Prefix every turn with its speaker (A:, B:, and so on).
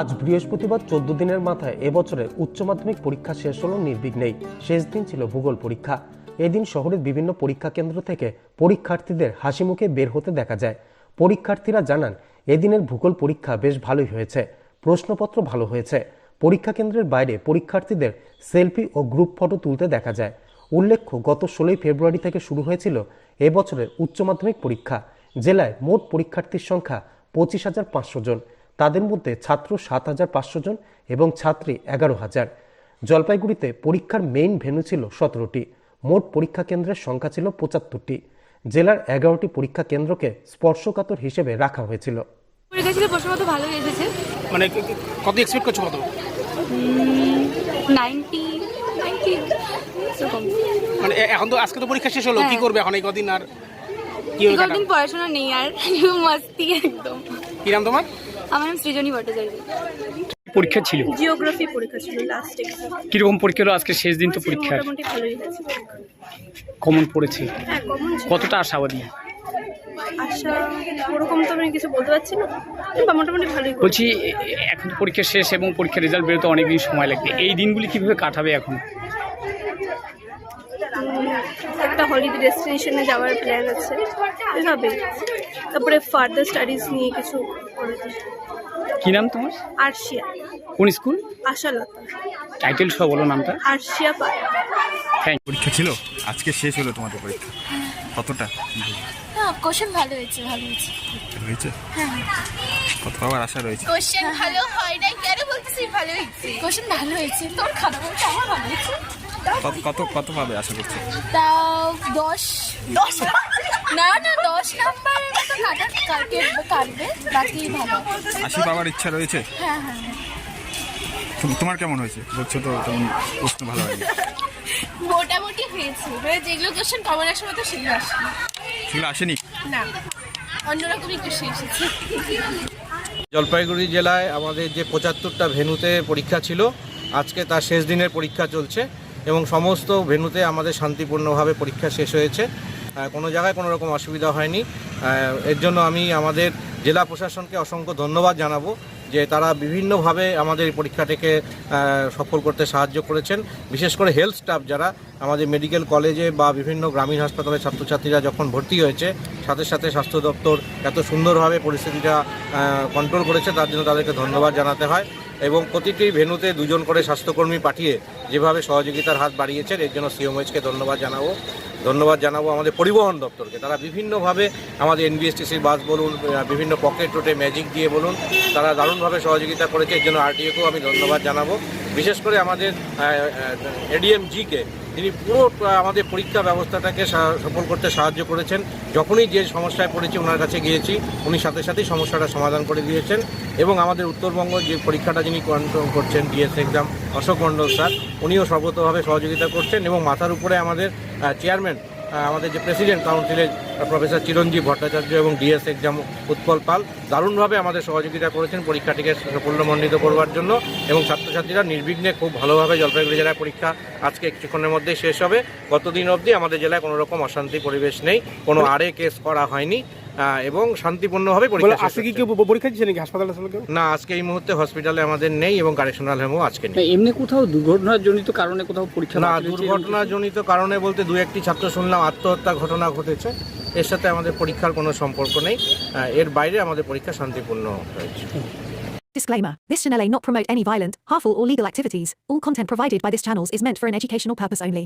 A: আজ বৃহস্পতিবার চোদ্দ দিনের মাথায় এবছরের উচ্চ মাধ্যমিক পরীক্ষা শেষ হলো নির্বিঘ্নেই। শেষ দিন ছিল ভূগোল পরীক্ষা। এদিন শহরের বিভিন্ন পরীক্ষা কেন্দ্র থেকে পরীক্ষার্থীদের হাসি মুখে বের হতে দেখা যায়। পরীক্ষার্থীরা জানান, এদিনের ভূগোল পরীক্ষা বেশ ভালোই হয়েছে। প্রশ্নপত্র ভালো হয়েছে। পরীক্ষা কেন্দ্রের বাইরে পরীক্ষার্থীদের সেলফি ও গ্রুপ ফটো তুলতে দেখা যায়। উল্লেখ্য, গত ষোলোই ফেব্রুয়ারি থেকে শুরু হয়েছিল এবছরের উচ্চ মাধ্যমিক পরীক্ষা। জেলায় মোট পরীক্ষার্থীর সংখ্যা পঁচিশ হাজার পাঁচশো জন। তাদের মধ্যে ছাত্র সাত হাজার পাঁচশো জন এবং ছাত্রী এগারো হাজার। জলপাইগুড়িতে পরীক্ষার মেইন ভেন্যু ছিল সতেরোটি। মোট পরীক্ষা কেন্দ্রের সংখ্যা ছিল পঁচাত্তরটি। জেলার এগারোটি পরীক্ষা কেন্দ্রকে স্পর্শকাতর হিসেবে রাখা হয়েছিল।
B: পরীক্ষা ছিল প্রশ্নপত্র ভালো এসেছে।
C: মানে ক- ক- কত এক্সপেক্ট করছ কত?
B: নাইনটি নাইনটি
C: মানে এখন তো আজকে তো পরীক্ষা শেষ হলো কি
B: হ্যাঁ।
C: করবে এখন? এই কদিন আর কি
B: কদিন পড়াশোনা নেই আর মস্তি একদম।
C: কি নাম তোমার?
B: আমার নাম সৃজনী ভট্টাচার্য।
D: পরীক্ষা ছিল?
E: জিওগ্রাফি পরীক্ষা ছিল লাস্ট এক্সাম
D: কীরকম পরীক্ষা হলো আজকে শেষ দিন তো পরীক্ষার
E: মোটামুটি ভালোই হয়েছে।
D: কমন পড়েছে?
E: হ্যাঁ
D: কতটা আশাবাদী
E: আশা ওরকম তো আমি কিছু বলতে পারছি না বা মোটামুটি ভালোই
D: বলছি এখন পরীক্ষা শেষ এবং পরীক্ষার রেজাল্ট বেরোতে অনেকদিন সময় লাগবে। এই দিনগুলি কীভাবে কাটাবে এখন?
E: একটা হলিডে ডেস্টিনেশনে যাওয়ার প্ল্যান আছে। এভাবে তারপরে ফার্দার স্টাডিজ নিয়ে কিছু করেছি
D: কি নাম তোমার?
E: আর্শিয়া।
D: কোন স্কুল?
E: আশালতা।
D: টাইটেল সহ বলো নামটা।
E: আর্শিয়া পাল
F: পরীক্ষা ছিল? আজকে শেষ হলো তোমাদের পরীক্ষা। কতটা?
B: হ্যাঁ কোশ্চেন ভালো হয়েছে ভালো হয়েছে।
F: হয়েছে? কত পাওয়ার আশা রয়েছে?
B: কোশ্চেন ভালো হয় না কেন বলতেছিস ভালো হয়েছে? কোশ্চেন ভালো হয়েছে। তোর খারাপ হয়েছে আমার ভালো হয়েছে।
F: কত কত কত পাবে আশা করছ?
B: তাও দশ। দশ না না দশ নাম্বারের মতো কাটা কাটবে কাটবে বাকি ভালো।
F: আশি পাওয়ার ইচ্ছা রয়েছে?
B: হ্যাঁ হ্যাঁ।
F: তোমার কেমন হয়েছে? বলছো তো তেমন প্রশ্ন ভালো হয়নি?
B: মোটামুটি হয়েছে। মানে যেগুলো কোশ্চেন কমন আসার মতো সেগুলো আসে
F: সেগুলো আসেনি?
B: না। অন্যরকমই কোশ্চেন এসেছে।
G: জলপাইগুড়ি জেলায় আমাদের যে পঁচাত্তরটা ভেনুতে পরীক্ষা ছিল আজকে তার শেষ দিনের পরীক্ষা চলছে। এবং সমস্ত ভেনুতে আমাদের শান্তিপূর্ণভাবে পরীক্ষা শেষ হয়েছে। কোনো জায়গায় কোনো রকম অসুবিধা হয়নি। এর জন্য আমি আমাদের জেলা প্রশাসনকে অসংখ্য ধন্যবাদ জানাব যে তারা বিভিন্নভাবে আমাদের এই পরীক্ষাটাকে সফল করতে সাহায্য করেছেন। বিশেষ করে হেলথ স্টাফ যারা আমাদের মেডিকেল কলেজে বা বিভিন্ন গ্রামীণ হাসপাতালে ছাত্রছাত্রীরা যখন ভর্তি হয়েছে, সাথে সাথে স্বাস্থ্য দপ্তর এত সুন্দরভাবে পরিস্থিতিটা কন্ট্রোল করেছে, তার জন্য তাদেরকে ধন্যবাদ জানাতে হয়। এবং প্রতিটি ভেনুতে দুজন করে স্বাস্থ্যকর্মী পাঠিয়ে যেভাবে সহযোগিতার হাত বাড়িয়েছেন, এর জন্য সিএমএইচকে ধন্যবাদ জানাব। ধন্যবাদ জানাব আমাদের পরিবহন দপ্তরকে। তারা বিভিন্নভাবে আমাদের এনবিএসটিসির বাস বলুন বিভিন্ন পকেট রুটে ম্যাজিক দিয়ে বলুন, তারা দারুণভাবে সহযোগিতা করেছে, এর জন্য আরটিএকেও আমি ধন্যবাদ জানাব। বিশেষ করে আমাদের এডিএমজিকে তিনি পুরো আমাদের পরীক্ষা ব্যবস্থাটাকে সফল করতে সাহায্য করেছেন। যখনই যে সমস্যায় পড়েছি ওনার কাছে গিয়েছি, উনি সাথে সাথেই সমস্যাটা সমাধান করে দিয়েছেন। এবং আমাদের উত্তরবঙ্গ যে পরীক্ষাটা যিনি কন্ট্রোল করছেন DS exam Ashok Mondal sir, উনিও সর্বতভাবে সহযোগিতা করছেন এবং মাথার উপরে আমাদের চেয়ারম্যান আমাদের যে প্রেসিডেন্ট কাউন্সিলের প্রফেসর চিরঞ্জীব ভট্টাচার্য এবং ডিএস এক্সাম উৎপল পাল দারুণভাবে আমাদের সহযোগিতা করেছেন পরীক্ষাটিকে সাফল্যমণ্ডিত করবার জন্য এবং ছাত্রছাত্রীরা নির্বিঘ্নে খুব ভালোভাবে জলপাইগুড়ি জেলায় পরীক্ষা আজকে কিছুক্ষণের মধ্যেই শেষ হবে। গতদিন অবধি আমাদের জেলায় কোনো রকম অশান্তি পরিবেশ নেই কোনো আরে কেস করা হয়নি। এবং শান্তিপূর্ণভাবে পরীক্ষা
C: আজকে কি কেউ পরীক্ষা দিচ্ছে নাকি হাসপাতালে আসলে কেউ?
G: না আজকে এই মুহূর্তে হসপিটালে আমাদের নেই এবং কারেকশনাল হেমও আজকে নেই।
D: এমনি কোথাও দুর্ঘটনাজনিত কারণে কোথাও পরীক্ষা
G: না দুর্ঘটনাজনিত কারণে বলতে দু একটি ছাত্র শুনলাম আত্মহত্যা ঘটনা ঘটেছে। এর সাথে আমাদের পরীক্ষার কোনো সম্পর্ক নেই। এর বাইরে আমাদের পরীক্ষা শান্তিপূর্ণ হয়েছে।
H: Disclaimer This channel may not promote any violent, harmful, or legal activities. All content provided by this channel is meant for an educational purpose only.